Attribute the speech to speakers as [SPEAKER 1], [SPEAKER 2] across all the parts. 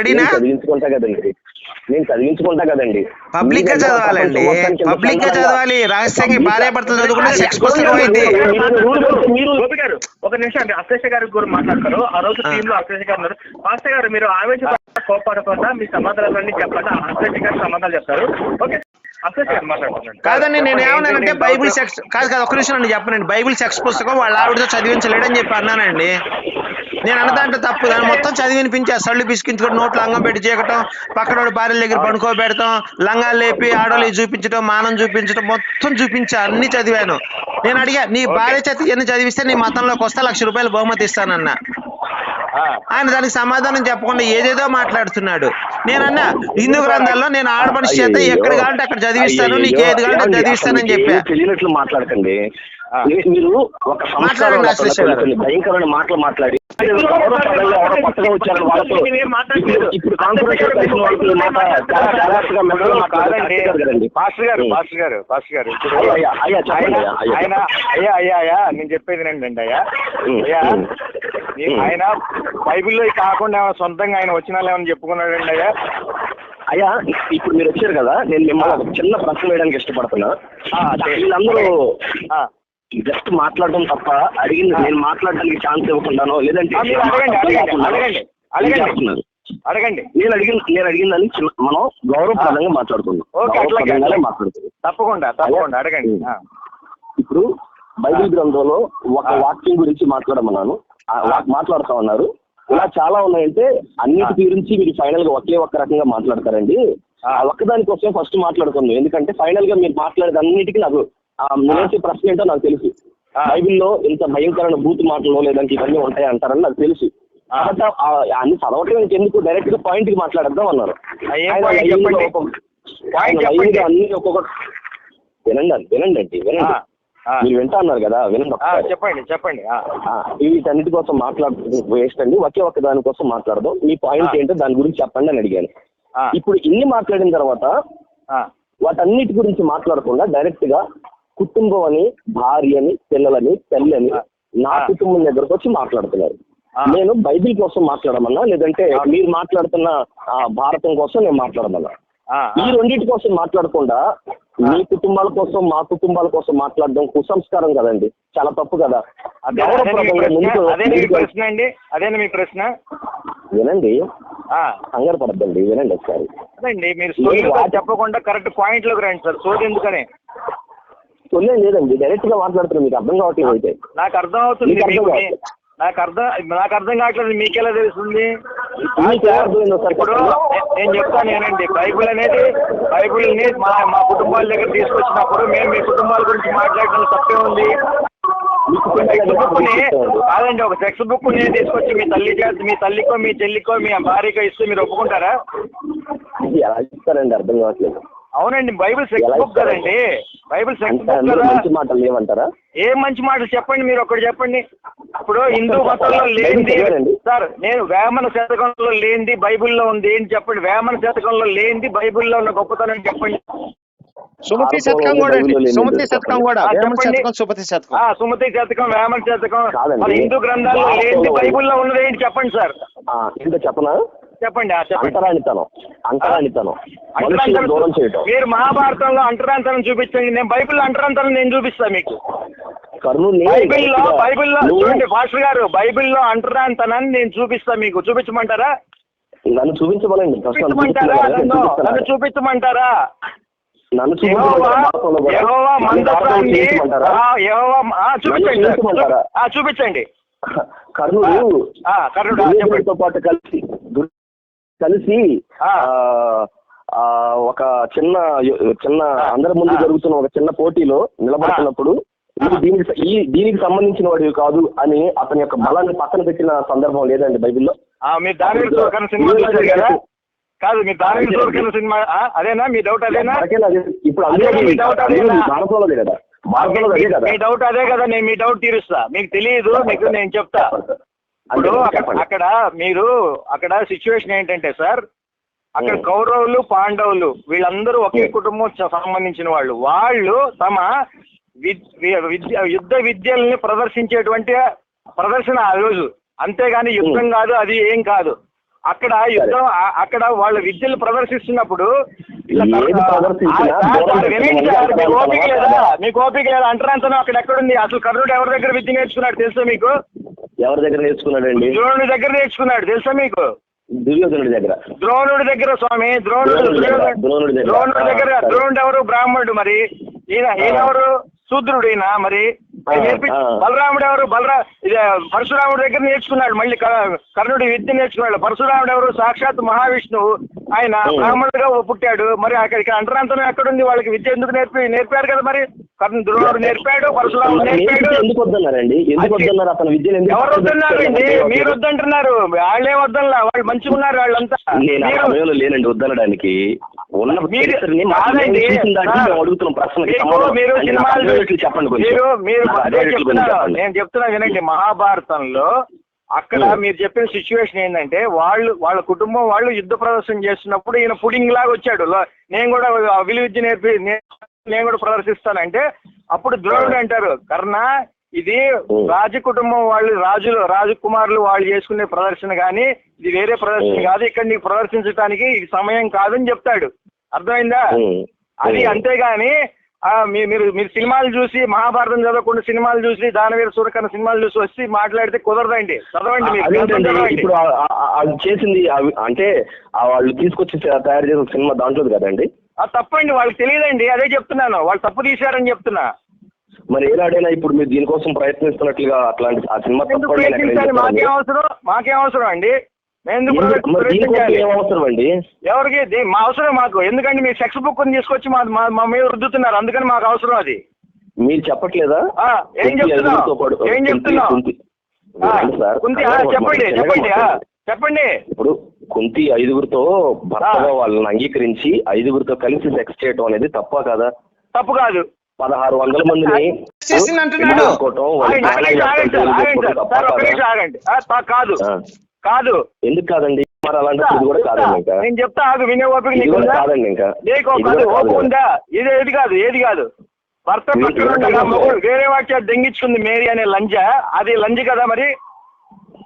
[SPEAKER 1] రెడీనా?
[SPEAKER 2] నేను చదివించుకుంటా కదండి. నేను చదివించుకుంటా కదండి. పబ్లిక్గా
[SPEAKER 1] చదవాలండి.
[SPEAKER 2] పబ్లిక్గా?
[SPEAKER 1] చదవాలి? రహస్యంగా భార్య భర్తలు చదువుకుంటే సెక్స్ పుస్తకం అయింది
[SPEAKER 2] మీరు
[SPEAKER 3] గారు ఒక నిమిషం అండి. అశ్లేష గారి గురించి మాట్లాడతారు. ఆ రోజు టీమ్లో అశ్లేష గారు ఉన్నారు. పాస్టర్ గారు మీరు ఆవేశ కోపడకుండా మీ సమాధానాలన్నీ చెప్పండి. అశ్లేష గారు సమాధానాలు చెప్తారు. ఓకే.
[SPEAKER 1] కాదండి నేను ఏమన్నానంటే బైబిల్ సెక్స్ కాదు కాదు ఒక్క నిమిషం అండి చెప్పనండి బైబిల్ సెక్స్ పుస్తకం వాళ్ళ ఆవిడతో చదివించలేడని చెప్పి అన్నానండి. నేను అన్నదాంట్లో తప్పు. దాన్ని మొత్తం చదివి వినిపించా సళ్ళు పిసికించుకొని నోట్లో అంగం పెట్టి చీకటం పక్కనోడు భార్యల దగ్గర పడుకోబెడతాం లంగాలు లేపి ఆడవాళ్ళు చూపించడం మానం చూపించడం మొత్తం చూపించా. అన్ని చదివాను. నేను అడిగా నీ భార్య చేత ఎన్ని చదివిస్తే నీ మతంలోకి వస్తే లక్ష రూపాయలు బహుమతి ఇస్తానన్నా. ఆయన దానికి సమాధానం చెప్పకుండా ఏదేదో మాట్లాడుతున్నాడు. నేనన్నా హిందూ గ్రంథాల్లో నేను ఆడమనిషి చేత ఎక్కడ కావాలంటే అక్కడ చదివిస్తాను నీకు ఏది కావాలంటే చదివిస్తానని చెప్పా.
[SPEAKER 2] ఏమీ తెలియనట్లు మాట్లాడకండి. మీరు ఒక భయంకరమైన మాటలు మాట్లాడి కొత్తగా వచ్చారని వాళ్ళతో. ఇప్పుడు- ఇప్పుడు కాన్ఫరెన్స్ కలిసిన వాళ్ళకి ఈ మాట చాలా జాగ్రత్తగా మెల్లగా మాట్లాడాలి
[SPEAKER 4] కాదండి
[SPEAKER 2] కదండి.
[SPEAKER 4] పాస్టర్ గారు పాస్టర్ గారు పాస్టర్ గారు. ఆయన
[SPEAKER 2] అయ్యా, అయ్యా.
[SPEAKER 4] అయ్యా నేను చెప్పేది ఏంటండి అయ్యా. అయ్యా. ఆయన బైబిల్లో కాకుండా ఏమైనా సొంతంగా ఆయన వచ్చిన ఏమైనా చెప్పుకున్నాడండి అయ్యా?
[SPEAKER 2] అయ్యా ఇప్పుడు మీరు వచ్చారు కదా నేను మిమ్మల్ని ఒక చిన్న ప్రశ్న వేయడానికి ఇష్టపడుతున్నా. వీళ్ళందరూ. జస్ట్ మాట్లాడడం తప్ప అడిగింది నేను మాట్లాడడానికి ఛాన్స్ ఇవ్వకుండానో లేదంటే
[SPEAKER 4] అడగండి
[SPEAKER 2] నేను అడిగిన నేను అడిగిందని మనం గౌరవప్రదంగా మాట్లాడుకుందాం.
[SPEAKER 4] తప్పకుండా తప్పకుండా అడగండి.
[SPEAKER 2] ఇప్పుడు బైబిల్ గ్రంథంలో ఒక. వాక్యం గురించి మాట్లాడమన్నాను. ఆ వాక్ మాట్లాడుతా ఉన్నారు ఇలా చాలా ఉన్నాయంటే అన్నిటి గురించి మీరు ఫైనల్గా ఒకే ఒక్క రకంగా మాట్లాడతారండి.
[SPEAKER 4] ఆ.
[SPEAKER 2] ఆ ఒక్కదాని కోసం ఫస్ట్ మాట్లాడుకుందాం ఎందుకంటే ఫైనల్గా మీరు మాట్లాడేది అన్నిటికీ నాకు ఆ మీరు వేసే ప్రశ్న ఏంటో నాకు తెలుసు. బైబిల్లో ఇంత భయంకరమైన బూత్ మాటలు లేదంటే ఇవన్నీ ఉంటాయి అంటారని నాకు తెలుసు. కాబట్టి అన్ని చదవటం ఎందుకు? డైరెక్ట్గా పాయింట్కి మాట్లాడదాం అన్నారు. అన్ని ఒక్కొక్క వినండి వినండి అండి వినండి. మీరు వింటా అన్నారు కదా వినండి
[SPEAKER 4] చెప్పండి చెప్పండి.
[SPEAKER 2] వీటన్నిటి కోసం మాట్లాడుతూ వేస్ట్ అండి. ఒకే ఒక్క దాని కోసం మాట్లాడదాం. మీ పాయింట్. ఏంటో దాని గురించి చెప్పండి అని అడిగాను. ఇప్పుడు ఇన్ని మాట్లాడిన తర్వాత వాటన్నిటి గురించి మాట్లాడకుండా డైరెక్ట్గా కుటుంబం అని భార్య అని పిల్లలని తల్లి
[SPEAKER 4] ఆ.
[SPEAKER 2] నా. కుటుంబం దగ్గరకు వచ్చి మాట్లాడుతున్నారు. నేను బైబిల్ కోసం మాట్లాడమన్నా లేదంటే. మీరు మాట్లాడుతున్న ఆ, భారతం కోసం నేను మాట్లాడమన్నా. ఈ రెండింటి కోసం మాట్లాడకుండా మీ కుటుంబాల కోసం మా కుటుంబాల కోసం మాట్లాడడం కుసంస్కారం కదండి. చాలా తప్పు కదా.
[SPEAKER 4] ప్రశ్న అండి. అదేనా మీ ప్రశ్న.
[SPEAKER 2] వినండి. కంగారు పడద్దండి వినండి ఒకసారి.
[SPEAKER 4] మీరు చెప్పకుండా కరెక్ట్ పాయింట్లోకి రండి సార్. సోది ఎందుకని?
[SPEAKER 2] తొలే లేదండి. డైరెక్ట్గా మాట్లాడుతున్నారు మీకు అర్థం కావట్లేదు అయితే.
[SPEAKER 4] నాకు అర్థం అవుతుంది. నాకు అర్థం నాకు అర్థం కావట్లేదు. మీకెలా తెలుస్తుంది? ఇప్పుడు నేను చెప్తాను ఏనండి బైబిల్ అనేది బైబిల్ని మా మా కుటుంబాల దగ్గర తీసుకొచ్చినప్పుడు మేము మీ కుటుంబాల గురించి మాట్లాడడం తప్పే ఉంది. కాదండి ఒక టెక్స్ట్ బుక్ని తీసుకొచ్చి మీ తల్లి మీ తల్లికో మీ చెల్లికో మీ భార్యకో ఇస్తే మీరు ఒప్పుకుంటారా?
[SPEAKER 2] ఎలా అర్థం కావట్లేదు.
[SPEAKER 4] అవునండి బైబిల్ సెక్స్ బుక్ కదండి. బైబిల్
[SPEAKER 2] మంచి మాటలు లేవంటారా?
[SPEAKER 4] ఏం మంచి మాటలు చెప్పండి మీరు ఒకటి చెప్పండి. ఇప్పుడు హిందూ మతంలో లేనిది? సార్ నేను వేమన శతకంలో లేనిది బైబిల్లో ఉంది ఏంటి చెప్పండి. వేమన శతకంలో లేనిది బైబిల్లో ఉన్న గొప్పతనం చెప్పండి.
[SPEAKER 1] సుమతి శతకం కూడా సుమతి. శతకం కూడా. శతకం సుమతి శతకం.
[SPEAKER 4] ఆ సుమతి శతకం వేమన శతకం. హిందూ గ్రంథాల్లో లేనిది బైబిల్లో ఉన్నది ఏంటి చెప్పండి సార్?
[SPEAKER 2] ఆ, ఏంటో చెప్పనా?
[SPEAKER 4] చెప్పండి
[SPEAKER 2] అంటరానితనం అంటరానితనం. మనుషులు
[SPEAKER 4] అంటరాంతరం
[SPEAKER 2] దూరం చేయటం.
[SPEAKER 4] మీరు మహాభారతంలో అంటరాంతరం చూపించండి. నేను బైబిల్లో అంటరాంతరం నేను చూపిస్తాను మీకు.
[SPEAKER 2] కర్నూలు
[SPEAKER 4] బైబిల్లో బైబిల్లో చూడండి పాస్టర్ గారు బైబిల్లో అంటరాంతనాన్ని నేను చూపిస్తాను మీకు. చూపించమంటారా?
[SPEAKER 2] నన్ను చూపించమనండి. నన్ను
[SPEAKER 4] చూపించమంటారా. నన్ను చూపించండి సార్.
[SPEAKER 2] చూపించమంటారా?
[SPEAKER 4] ఆ, చూపించండి.
[SPEAKER 2] కలిసి ఒక చిన్న చిన్న అందరి ముందు. జరుగుతున్న ఒక చిన్న పోటీలో నిలబడుతున్నప్పుడు దీనికి ఈ దీనికి సంబంధించిన వాడివి కాదు అని అతని యొక్క బలాన్ని పక్కన పెట్టిన సందర్భం లేదండి బైబిల్లో.
[SPEAKER 4] కదా? మీరు దాని సినిమా అదేనా? మీ డౌట్ అదేనా?
[SPEAKER 2] ఇప్పుడు
[SPEAKER 4] అదే మీ
[SPEAKER 2] కదా? భారతంలో కదా.
[SPEAKER 4] మీ డౌట్ అదే కదా నేను మీ డౌట్ తీరుస్తా. మీకు తెలియదు మీకు నేను చెప్తా. ఇప్పుడు అక్కడ మీరు అక్కడ సిచ్యువేషన్ ఏంటంటే సార్ అక్కడ. కౌరవులు పాండవులు వీళ్ళందరూ ఒకే. కుటుంబం సంబంధించిన వాళ్ళు. వాళ్ళు తమ విద్య యుద్ధ విద్యల్ని ప్రదర్శించేటువంటి ప్రదర్శన ఆ రోజు. అంతేగాని యుద్ధం కాదు అది ఏం కాదు. అక్కడ యుద్ధం అక్కడ వాళ్ళ విద్యలు ప్రదర్శిస్తున్నప్పుడు మీకు ఓపిక లేదా? అంటరాంతనం అక్కడ ఎక్కడుంది? అసలు కర్ణుడు ఎవరి దగ్గర విద్య నేర్చుకున్నాడు తెలుసా మీకు?
[SPEAKER 2] ఎవరి దగ్గర నేర్చుకున్నాడండి?
[SPEAKER 4] ద్రోణుడి దగ్గర నేర్చుకున్నాడు తెలుసా మీకు?
[SPEAKER 2] దుర్యోధనుడి దగ్గర.
[SPEAKER 4] ద్రోణుడి దగ్గర స్వామి ద్రోణుడు
[SPEAKER 2] ద్రోణుడి దగ్గర, ద్రోణుడి దగ్గర.
[SPEAKER 4] ద్రోణుడి ఎవరు బ్రాహ్మణుడు మరి. ఈయన ఈయన
[SPEAKER 2] ఆ.
[SPEAKER 4] ఎవరు శూద్రుడు ఈయన మరి. బలరాముడు ఎవరు? బలరా ఇది పరశురాముడి దగ్గర నేర్చుకున్నాడు మళ్ళీ కర్ణుడి విద్య నేర్చుకున్నాడు. పరశురాముడు ఎవరు? సాక్షాత్ మహావిష్ణువు. ఆయన. బ్రాహ్మణుడుగా పుట్టాడు. మరి అక్కడ ఇక్కడ అంటరాంతరం ఎక్కడుంది? వాళ్ళకి విద్య ఎందుకు నేర్పి నేర్పారు కదా మరి? కర్ణ ద్రోణుడు నేర్పాడు పరశురాముడు నేర్పాడు.
[SPEAKER 2] ఎందుకు వద్దన్నారండి? ఎందుకు వద్దన్నారు? అతను ఎందుకు
[SPEAKER 4] ఎవరు వద్దన్నారండి?
[SPEAKER 2] పక్కన
[SPEAKER 4] మీరు వద్దంటున్నారు. వాళ్ళే వద్దనలా. వాళ్ళు మంచిగా ఉన్నారు వాళ్ళంతా.
[SPEAKER 2] నేను లేనండి వద్దనడానికి. ఉన్న చరిత్రని నేను అడుగుతున్నాం చెప్పండి
[SPEAKER 4] చెప్తున్నా
[SPEAKER 2] చెప్పండి.
[SPEAKER 4] నేను చెప్తున్నా వినండి. మహాభారతంలో అక్కడ. మీరు చెప్పిన సిచ్యువేషన్ ఏంటంటే వాళ్ళు వాళ్ళ కుటుంబం వాళ్ళు యుద్ధ ప్రదర్శన చేస్తున్నప్పుడు ఈయన పుడింగ్ లాగా వచ్చాడు. నేను కూడా విలువిద్య నేర్పి నేను కూడా ప్రదర్శిస్తానంటే అప్పుడు ద్రోణుడు అంటారు కర్ణ ఇది. రాజ కుటుంబం వాళ్ళు రాజులు రాజకుమారులు వాళ్ళు చేసుకునే ప్రదర్శన కానీ ఇది వేరే ప్రదర్శన. కాదు. ఇక్కడ నీకు ప్రదర్శించడానికి ఇది సమయం కాదని చెప్తాడు. అర్థమైందా. అది. అంతేగాని మీరు మీరు సినిమాలు చూసి మహాభారతం చదవకుండా సినిమాలు చూసి దానవీర సూరకన్న సినిమాలు చూసి వచ్చి మాట్లాడితే కుదరదండి. చదవండి
[SPEAKER 2] ఇప్పుడు అది చేసింది అంటే వాళ్ళు తీసుకొచ్చి తయారు చేసిన సినిమా దాంట్లోది కదండి?
[SPEAKER 4] ఆ తప్పండి. వాళ్ళకి తెలియదండి. అదే చెప్తున్నాను. వాళ్ళు తప్పు తీశారని చెప్తున్నా.
[SPEAKER 2] మరి ఏనాడైనా ఇప్పుడు మీరు దీనికోసం ప్రయత్నిస్తున్నట్లుగా అట్లాంటి ఆ సినిమా?
[SPEAKER 4] మాకేం అవసరం? మాకేం అవసరం అండి?
[SPEAKER 2] అండి?
[SPEAKER 4] ఎవరికి? మా అవసరం మాకు. ఎందుకంటే మీరు సెక్స్ బుక్ తీసుకొచ్చి మా మీద రుద్దుతున్నారు. అందుకని మాకు అవసరం అది.
[SPEAKER 2] మీరు చెప్పట్లేదా?
[SPEAKER 4] ఆ, ఏం చెప్తున్నావు? ఏం చెప్తున్నావు?
[SPEAKER 2] కుంతి.
[SPEAKER 4] చెప్పండి చెప్పండి చెప్పండి.
[SPEAKER 2] ఇప్పుడు కుంతి ఐదుగురితో భర్తగా వాళ్ళని అంగీకరించి ఐదుగురితో కలిసి సెక్స్ చేయడం అనేది తప్ప కదా?
[SPEAKER 4] తప్పు కాదు.
[SPEAKER 2] పదహారు వందల మందిని కదా?
[SPEAKER 4] కాదు.
[SPEAKER 2] ఎందుకు కాదండి? మరి ఇది కూడా కాదండి ఇంకా.
[SPEAKER 4] నేను చెప్తా ఆగు వినే ఓపిక
[SPEAKER 2] ఇది కూడా
[SPEAKER 4] నీకుందా?
[SPEAKER 2] కాదండి ఇంకా.
[SPEAKER 4] నీకు కాదు ఓపిక. ఉందా? ఇది ఏది కాదు ఏది కాదు. భర్త వేరే చేత దెంగించుకుంది మేరీ అనే లంజ. అది లంజ కదా మరి?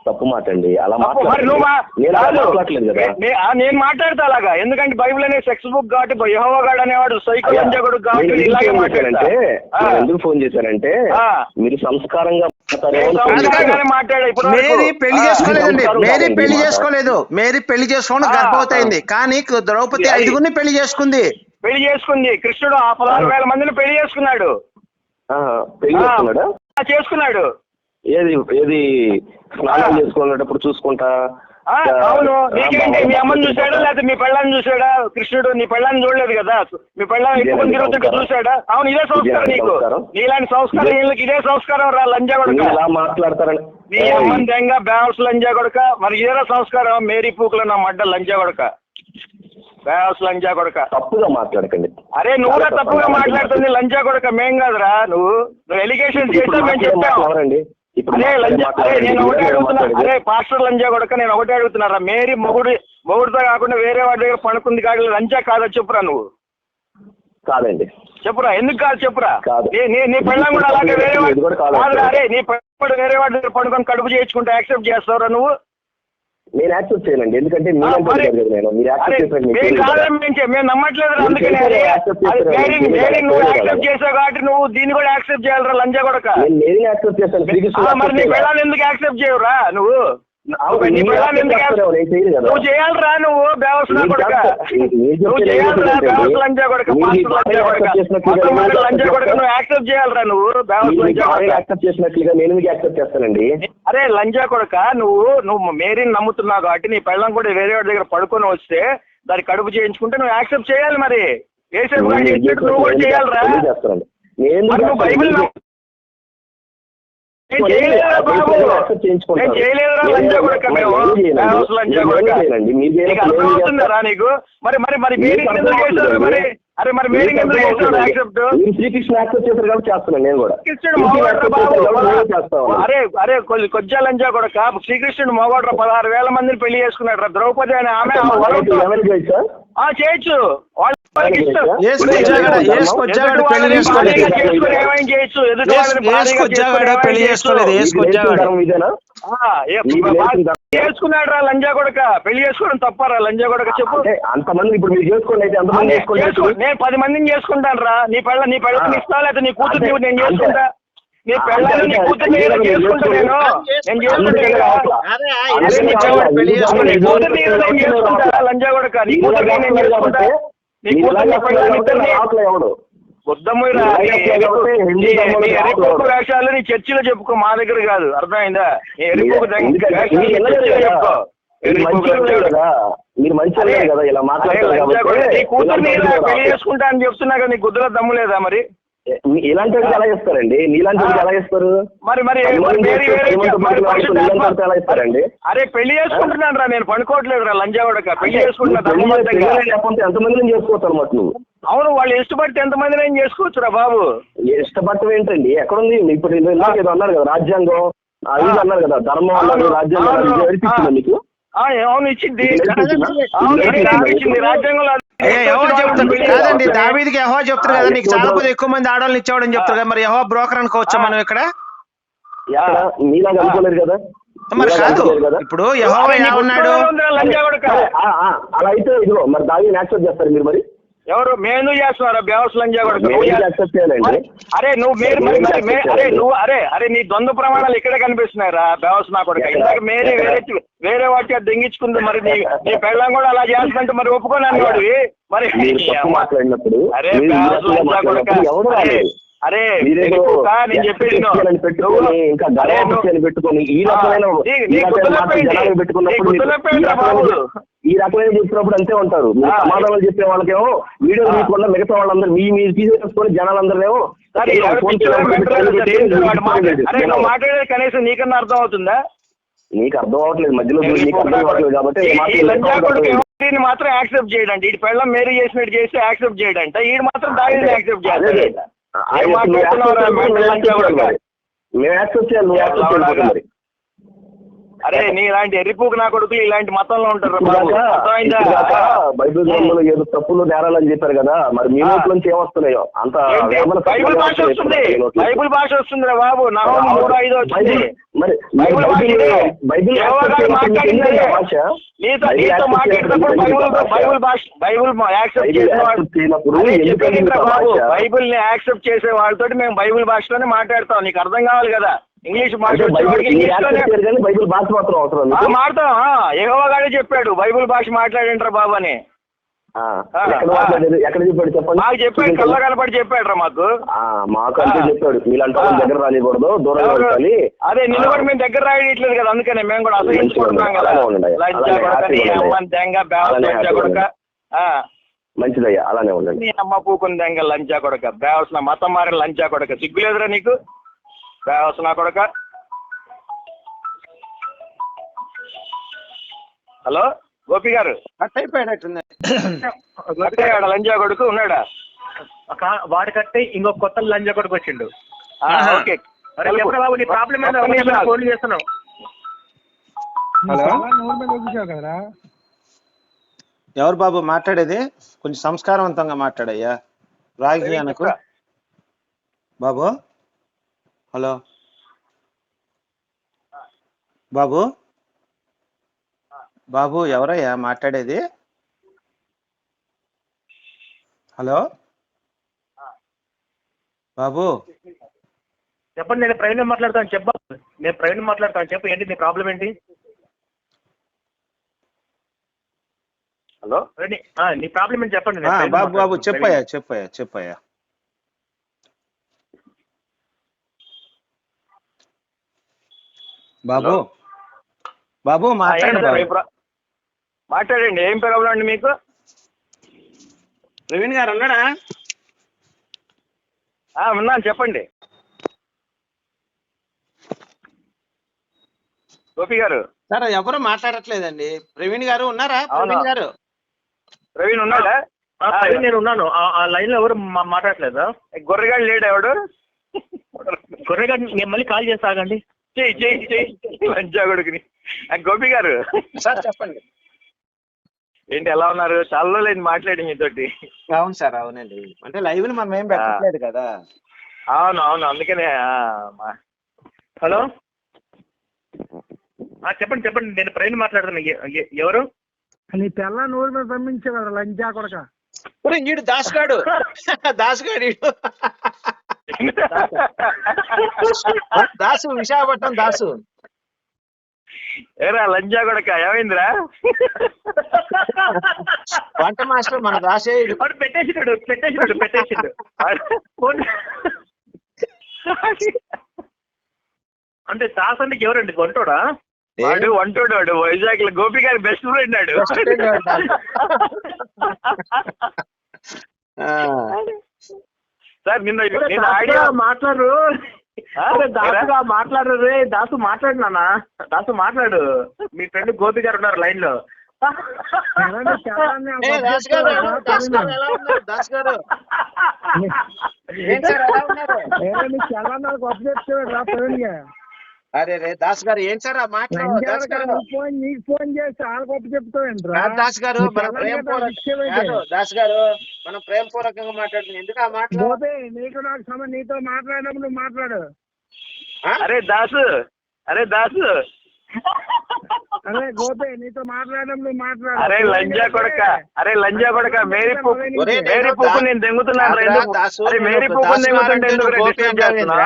[SPEAKER 2] తప్పు మాట అండి. అలా మాట్లాడలేదు నేను
[SPEAKER 4] కాదు. మాట్లాడతా అలాగా. ఎందుకంటే బైబిల్ అనే సెక్స్ బుక్ కాబట్టి యహోవగాడు అనేవాడు సైకో
[SPEAKER 2] అయ్యా,
[SPEAKER 4] లంజగుడు
[SPEAKER 2] నేను
[SPEAKER 4] కాబట్టి ఇలాగే.
[SPEAKER 2] నేను ఎందుకు ఫోన్ చేశానంటే. మీరు సంస్కారంగా
[SPEAKER 1] మేరీ
[SPEAKER 4] పెళ్ళి.
[SPEAKER 1] చేసుకోలేదండి. మేరీ
[SPEAKER 2] పెళ్ళి.
[SPEAKER 1] చేసుకోలేదు. మేరీ పెళ్ళి చేసుకోవడం గర్భవతి. అయింది కానీ ద్రౌపది ఐదుగురిని పెళ్ళి చేసుకుంది.
[SPEAKER 4] పెళ్ళి చేసుకుంది. కృష్ణుడు ఆ పదహారు వేల మందిని పెళ్ళి చేసుకున్నాడు.
[SPEAKER 2] చేసుకున్నాడా? ఏది ఏది స్నానం. చేసుకునేటప్పుడు చూసుకుంటా?
[SPEAKER 4] అవును. నీకేంటి? మీ అమ్మని చూశాడా? లేకపోతే మీ పెళ్ళాన్ని చూశాడా? కృష్ణుడు నీ పెళ్ళాన్ని చూడలేదు కదా? మీ పెళ్ళాన్ని ఎక్కువ తిరుగుతుంటే. చూశాడా? అవును ఇదే సంస్కారం నీకు. నీలాంటి సంస్కారం వీళ్ళకి ఇదే సంస్కారం రా లంజా కొడుక.
[SPEAKER 2] మాట్లాడతారని.
[SPEAKER 4] నీ అమ్మని దెంగ బ్యావస్ లంజా కొడుక. మరి ఇదే సంస్కారం? మేరీ పూకుల నా మడ్డ లంజా కొడుక. బ్యావస్ లంజా కొడుక.
[SPEAKER 2] తప్పుగా మాట్లాడకండి.
[SPEAKER 4] అరే నువ్వు కూడా
[SPEAKER 2] తప్పుగా
[SPEAKER 4] మాట్లాడుతుంది లంజా కొడుక. మేం కాదురా నువ్వు నువ్వు ఎలిగేషన్ చేస్తా మేము చెప్పాం. అరే పాస్టర్ లంజా కొడుక నేను ఒకటే అడుగుతున్నారా? మేరీ మొగుడు మొగుడుతో కాకుండా వేరే వాడి దగ్గర పడుకుంది కాదు లంజా కాదా చెప్పురా నువ్వు?
[SPEAKER 2] కాదండి.
[SPEAKER 4] చెప్పురా ఎందుకు కాదు చెప్పురా. నీ పెళ్ళం కూడా అలాగే వేరే వాడి
[SPEAKER 2] కూడా
[SPEAKER 4] అరే నీ పెళ్ళం వేరే వాడి దగ్గర పడుకొని కడుపు చేయించుకుంటే యాక్సెప్ట్ చేస్తావురా నువ్వు?
[SPEAKER 2] నేను యాక్సెప్ట్ చేయనండి. ఎందుకంటే మీరు నేను
[SPEAKER 4] మేము నమ్మట్లేదు. యాక్సెప్ట్ చేసావు కాబట్టి దీన్ని కూడా యాక్సెప్ట్ చేయాలరా లంజా
[SPEAKER 2] నేను యాక్సెప్ట్ చేస్తాను.
[SPEAKER 4] ఎందుకు యాక్సెప్ట్ చేయవురా నువ్వు? నువ్వు చేయాలరా నువ్వు
[SPEAKER 2] మీరు
[SPEAKER 4] కొడక నువ్వు చేయాలరా? లంజా కొడక.
[SPEAKER 2] భార్యను
[SPEAKER 4] కొడక. నువ్వు యాక్సెప్ట్ చేయాలరా నువ్వు
[SPEAKER 2] యాక్సెప్ట్ చేసినట్లుగా నేను మీకు యాక్సెప్ట్ చేస్తానండి?
[SPEAKER 4] అరే లంజా కొడక నువ్వు నువ్వు మేరీని నమ్ముతున్నావు కాబట్టి నీ పెళ్ళం కూడా వేరే వాడి దగ్గర పడుకొని వస్తే దాని కడుపు చేయించుకుంటే నువ్వు యాక్సెప్ట్ చేయాలి మరి. ఏసేపు నువ్వు కూడా చేయాలిరా
[SPEAKER 2] నేను
[SPEAKER 4] బైబిల్ నీకు మరి మరి మరి మరి? అరే మరి
[SPEAKER 2] మీరు శ్రీకృష్ణ యాక్సెప్ట్ చేశారు కాబట్టి చేస్తున్నాను నేను కూడా.
[SPEAKER 4] అరే అరే కొద్ది కొజ్జాలంజా కొడక. శ్రీకృష్ణుడు మోగోడ్రా పదహారు వేల మందిని పెళ్ళి చేసుకున్నాడు రా ద్రౌపది అనే ఆమె చేయొచ్చు. చేయొచ్చు. చేసుకున్నాడు రా లంజా కొడక పెళ్ళి చేసుకోవడం తప్పారా లంజా కొడక చెప్పు
[SPEAKER 2] అంటే అంతమంది ఇప్పుడు మీరు చేసుకోండి అయితే ఎంతమంది
[SPEAKER 4] అదే,
[SPEAKER 2] చేసుకోండి
[SPEAKER 4] చేసుకో. నేను పది మందిని చేసుకుంటాను రా నీ పెళ్ళ నీ పెళ్ళని. ఇస్తా లేకపోతే నీ కూతురు నేను. చేసుకుంటా నీ పెళ్ళని నీ. కూతురు నేను
[SPEAKER 2] అందుకని
[SPEAKER 4] చేసుకుంటా
[SPEAKER 2] చేసుకో.
[SPEAKER 4] నేను నేను చేసుకుంటా. లంజా కొడక నీ కూతురు నేను చేసుకుంటా
[SPEAKER 2] కాబట్టి
[SPEAKER 4] నీ కూతురు
[SPEAKER 2] ఎవడు
[SPEAKER 4] బుద్ధమురా
[SPEAKER 2] ఈ విధానం కాబట్టి హిందూ ధర్మంలో రావట్లేదు.
[SPEAKER 4] ఎరుపు వేషాలు నీ చర్చిలో చెప్పుకో మా దగ్గర కాదు. అర్థమైందా? నీ ఎరుపు
[SPEAKER 2] ఎందుకంటే
[SPEAKER 4] వేషాలు
[SPEAKER 2] మీరు.
[SPEAKER 4] చెప్పుకో.
[SPEAKER 2] మంచి వాళ్ళే. కదా. వాళ్ళే ఇలా
[SPEAKER 4] కూతుర్ని
[SPEAKER 2] వాళ్ళు పెళ్ళి.
[SPEAKER 4] చేసుకుంటా అని చెప్తున్నా కదా నీ గుద్దులో దమ్ము లేదా మరి?
[SPEAKER 2] ఇలాంటి వాళ్ళకి ఎలా ఇస్తారండి నీలాంటి వాళ్ళకి ఎలా ఇస్తారు
[SPEAKER 4] మరి మరి
[SPEAKER 2] ఎలా ఇస్తారండి
[SPEAKER 4] అరే పెళ్ళి చేసుకుంటున్నాను రా నేను పనుకోవట్లేదు రా లంజావాడక. పెళ్ళి చేసుకుంటున్నా
[SPEAKER 2] ఎంతమందిని చేసుకోవచ్చు అనమాట నువ్వు?
[SPEAKER 4] అవును వాళ్ళు ఇష్టపడితే ఎంతమంది నేను చేసుకోవచ్చు రా బాబు.
[SPEAKER 2] ఇష్టపడటం ఏంటండి? ఎక్కడుంది? ఇప్పుడు ఇందాక ఏదో అన్నారు కదా రాజ్యాంగం అది అన్నారు కదా ధర్మం అన్నారు రాజ్యాంగం ఏడిపించిందా
[SPEAKER 4] ఆ.
[SPEAKER 2] మీకు?
[SPEAKER 4] అవును ఇచ్చింది రాజ్యాంగంలో
[SPEAKER 1] యహో చెప్తాడు
[SPEAKER 4] పెళ్ళి
[SPEAKER 1] కాదండి. దావీదికి యహో చెప్తారు కదా నీకు చాలా మంది ఎక్కువ మంది ఆడవాళ్ళని ఇచ్చేవాడని చెప్తారు కదా మరి యహో బ్రోకర్ అనుకోవచ్చా మనం ఇక్కడ?
[SPEAKER 2] మీలాగా అనుకోలేరు కదా?
[SPEAKER 1] మరి కాదు ఇప్పుడు యహో
[SPEAKER 2] ఆ, ఆ, అలా అయితే ఇదిగో మరి దాన్ని యాక్సెప్ట్ చేస్తారు మీరు మరి?
[SPEAKER 4] ఎవరు మేము చేస్తున్నారా బేవస్ లంజావాడక
[SPEAKER 2] మేము
[SPEAKER 4] నువ్వు
[SPEAKER 2] ఎందుకు accept చేయాలండి?
[SPEAKER 4] అరే నువ్వు మీరు అరే? నువ్వు అరే అరే నీ ద్వంద్వ ప్రమాణాలు ఇక్కడే కనిపిస్తున్నాయిరా బేవస్ నా కొడుకు? ఇందాక మేరే? వేరే వేరే వాటి దెంగించుకుంది మరి నీ నీ పెళ్ళం కూడా అలా చేస్తుంటే మరి ఒప్పుకొని అన్నవాడివి మరి
[SPEAKER 2] మీరు
[SPEAKER 4] అరే
[SPEAKER 2] మీరు ఈ
[SPEAKER 4] బేవస్
[SPEAKER 2] రకంగా
[SPEAKER 4] లంజా కొడుక
[SPEAKER 2] మాట్లాడినప్పుడు ఎవరు
[SPEAKER 4] అరే, నేను చెప్పేది
[SPEAKER 2] పెట్టుకొని ఇంకా పెట్టుకొని ఈ రకమైన ఈ పెట్టుకున్నప్పుడు ఈ రకమైన. ఈ చెప్పినప్పుడు అంతే ఉంటారు. మీరు
[SPEAKER 4] ఆ,
[SPEAKER 2] సమాధానం చెప్పే వాళ్ళకేమో వీడియో. తీసుకున్న మిగతా వాళ్ళందరూ మీ మీరు తీసేసుకొని పెట్టుకొని
[SPEAKER 4] మాట్లాడే-. మాట్లాడేది కనీసం నీకన్నా అర్థం అవుతుందా?
[SPEAKER 2] నీకు అర్థం అవ్వట్లేదు మధ్యలో నీకు అర్థం అవ్వట్లేదు కాబట్టి
[SPEAKER 4] ఈ-
[SPEAKER 2] ఈ
[SPEAKER 4] ఈ మాత్రం యాక్సెప్ట్ చేయడండి. ఇటు పెళ్ళం మేరీ చేసినట్టు చేస్తే యాక్సెప్ట్ చేయడంట. ఈడు మాత్రం మాట్లాడుతున్నావురా,
[SPEAKER 2] యాక్సెప్ట్ చేయాలి, మేము యాక్సెప్ట్ చేయాలి నువ్వు యాక్సెప్ట్ చేయకపోతే మరి.
[SPEAKER 4] అరే నీ ఇలాంటి ఎర్రిపూకు నా కొడుకులు ఇలాంటి మతంలో ఉంటారు
[SPEAKER 2] బైబిల్ గ్రంథంలో ఏదో తప్పులు నేరాలు అని చెప్పారు కదా మరి మీ
[SPEAKER 4] ఆ.
[SPEAKER 2] నోట్ల నుంచి ఏమొస్తున్నాయో? అంత
[SPEAKER 4] బైబిల్ భాష వస్తుంది. బైబిల్ భాష వస్తుంది రా బాబు. నవంబర్ మూడు ఐదు వచ్చింది.
[SPEAKER 2] బైబిల్- మరి
[SPEAKER 4] బైబిల్ భాష
[SPEAKER 2] బైబిల్ భాష? బైబిల్ భాష?
[SPEAKER 4] బైబిల్ యాక్సెప్ట్ బైబిల్ని
[SPEAKER 2] యాక్సెప్ట్
[SPEAKER 4] చేసే వాళ్ళతోటి మేము బైబిల్ భాషలోనే మాట్లాడతాం. నీకు అర్థం కావాలి కదా. ఇంగ్లీష్ వచ్చే
[SPEAKER 2] బైబిల్ భాష మాత్రం అవసరం?
[SPEAKER 4] మాడతాం చెప్పాడు బైబిల్ భాష మాట్లాడంటారా బాబు అని.
[SPEAKER 2] ఎక్కడ ఎక్కడ చెప్పాడు.
[SPEAKER 4] కళ్ళ కనపడి చెప్పాడు రా మాకు
[SPEAKER 2] అంతే. చెప్పాడు. మీలాంటి. దగ్గర రానికూడదు? ఉండాలి.
[SPEAKER 4] అదే నిన్ను. కూడా మేము దగ్గర రాయట్లేదు కదా అందుకనే మేము కూడా అసహించుకుంటున్నాం కదా. లంచా కొడక
[SPEAKER 2] మంచిదయ్యా అలానే ఉండండి.
[SPEAKER 4] అమ్మ పూకుని దెంగ లంచా కొడక బేవసన మతం మారిన లంచా కొడక. సిగ్గులేదురా నీకు? బేవసన కొడక హలో గోపి గారు
[SPEAKER 1] కట్ అయిపోయాడట్టుంది
[SPEAKER 4] అక్కడే లంచా కొడుకు ఉన్నాడా
[SPEAKER 3] వాడి కట్టే ఇంకో కొత్త లంజ కొడుకు వచ్చిండు.
[SPEAKER 4] ఓకే
[SPEAKER 3] బాబు నీ ప్రాబ్లం. ఫోన్ చేస్తున్నావు
[SPEAKER 1] హలో ఎవరు బాబు మాట్లాడేది? కొంచెం సంస్కారవంతంగా మాట్లాడయ్యా. రాగి అనకు బాబు? హలో. బాబు? బాబు ఎవరయ్యా మాట్లాడేది? హలో. బాబు.
[SPEAKER 3] చెప్పండి నేను ప్రవీణ్ మాట్లాడతాను చెప్పు. నేను ప్రవీణ్ మాట్లాడతాను చెప్పు ఏంటి నీ ప్రాబ్లం ఏంటి?
[SPEAKER 4] హలో.
[SPEAKER 3] నీ ప్రాబ్లం ఏంటి చెప్పండి
[SPEAKER 1] బాబు బాబు. చెప్పయ్యా చెప్పయ్యా చెప్పయ్యా బాబు. బాబు
[SPEAKER 4] మాట్లాడండి ఏం ప్రాబ్లం అండి మీకు?
[SPEAKER 1] ప్రవీణ్ గారు ఉన్నాడా?
[SPEAKER 4] ఆ, ఉన్నాను చెప్పండి. గోపి గారు.
[SPEAKER 1] సార్ ఎవరు మాట్లాడట్లేదండి. ప్రవీణ్ గారు ఉన్నారా? ప్రవీణ్ గారు.
[SPEAKER 4] ప్రవీణ్ ఉన్నాడా?
[SPEAKER 3] ప్రవీణ్ నేను ఉన్నాను. ఆ- లైన్లో ఎవరు మాట్లాడట్లేదా?
[SPEAKER 4] గొర్రెగాడు లేడు ఎవడు?
[SPEAKER 3] గొర్రెగా నేను మళ్ళీ కాల్ చేస్తా ఆగండి.
[SPEAKER 4] చెయ్యి చెయ్యి చెయ్యి లంచా కొడుకుని. గోపి గారు.
[SPEAKER 1] సార్ చెప్పండి.
[SPEAKER 4] ఏంటి ఎలా ఉన్నారు? చాలా లేదు మాట్లాడి మీతోటి.
[SPEAKER 1] అవును సార్ అవునండి. అంటే లైవ్ని మనం ఏం పెట్టట్లేదు కదా.
[SPEAKER 4] అవును అవును అందుకనే
[SPEAKER 3] హలో? ఆ, చెప్పండి చెప్పండి. నేను ప్రవీణ్ మాట్లాడుతున్నా. ఎవరు?
[SPEAKER 5] నీ తెల్ల నోరు మీద పంపించేవాడు లంచా కొడక.
[SPEAKER 1] దాసుగాడు. దాసుగాడు. దాసు. విశాఖపట్నం దాసు.
[SPEAKER 4] ఏరా లంజా కొడక ఏమైందిరా?
[SPEAKER 1] వంట మాస్టర్ మన దాసే ఈడు.
[SPEAKER 3] వాడు పెట్టేసినాడు పెట్టేసినాడు పెట్టేసిండు అంటే దాస్ అంటే ఎవరండి గొంటోడా
[SPEAKER 4] వాడు వంటోడు వాడు వైజాగ్లో గోపి గారి బెస్ట్ ఫ్రెండ్ ఆడు సార్ నిన్న
[SPEAKER 3] మాట్లాడు దాసుగా మాట్లాడు రే. దాసు మాట్లాడు నాన్న. దాసు మాట్లాడు. మీ ఫ్రెండ్ గోపి గారు ఉన్నారు లైన్లో.
[SPEAKER 5] ఎలాంటి తెల్లాన్ని ఆ
[SPEAKER 1] అరే రే దాస్ గారు ఏం సార్ ఆ దాస్ గారు.
[SPEAKER 5] నీకు ఫోన్ నీకు ఫోన్ చేసి గొప్ప చెప్తావేంట్రా?
[SPEAKER 1] కాదు దాస్ గారు మన
[SPEAKER 5] తెల్లాన్ని
[SPEAKER 1] ప్రేమ
[SPEAKER 5] కదా విషయమైతే.
[SPEAKER 1] పూర్వక దాస్ గారు మనం ప్రేమ పూర్వకంగా మాట్లాడుతున్నాం. ఎందుకు ఆ మాటలు?
[SPEAKER 5] గోపి నీకు నాకు సంబంధం నీతో మాట్లాడినప్పుడు నువ్వు మాట్లాడు.
[SPEAKER 1] ఆ?
[SPEAKER 4] అరే దాసు అరే దాసు.
[SPEAKER 5] అదే గోపి నీతో మాట్లాడినప్పుడు నువ్వు మాట్లాడు.
[SPEAKER 4] అరే లంజా కొడక అరే లంజా కొడక మేరీ పూకు
[SPEAKER 1] ఒరే,
[SPEAKER 4] మేరీ
[SPEAKER 1] దా-
[SPEAKER 4] నేను దెంగుతున్నాను అరే మేరీ
[SPEAKER 1] దాసు
[SPEAKER 4] దెంగుతుంటే ఎందుకు చేస్తున్నా?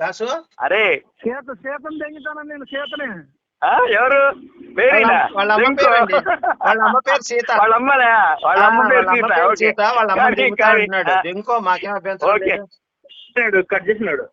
[SPEAKER 1] దాసు?
[SPEAKER 4] అరే.
[SPEAKER 5] సీత సీతం తెంగుతాను నేను సీతనే
[SPEAKER 4] ఆ, ఎవరు?
[SPEAKER 1] వాళ్ళ అమ్మ. వాళ్ళ అమ్మ పేరు సీత.
[SPEAKER 4] వాళ్ళ అమ్మ పేరు సీత.
[SPEAKER 1] వాళ్ళ అమ్మ ఇంకో మాకేం అభ్యంతరం
[SPEAKER 3] కట్ చేసినాడు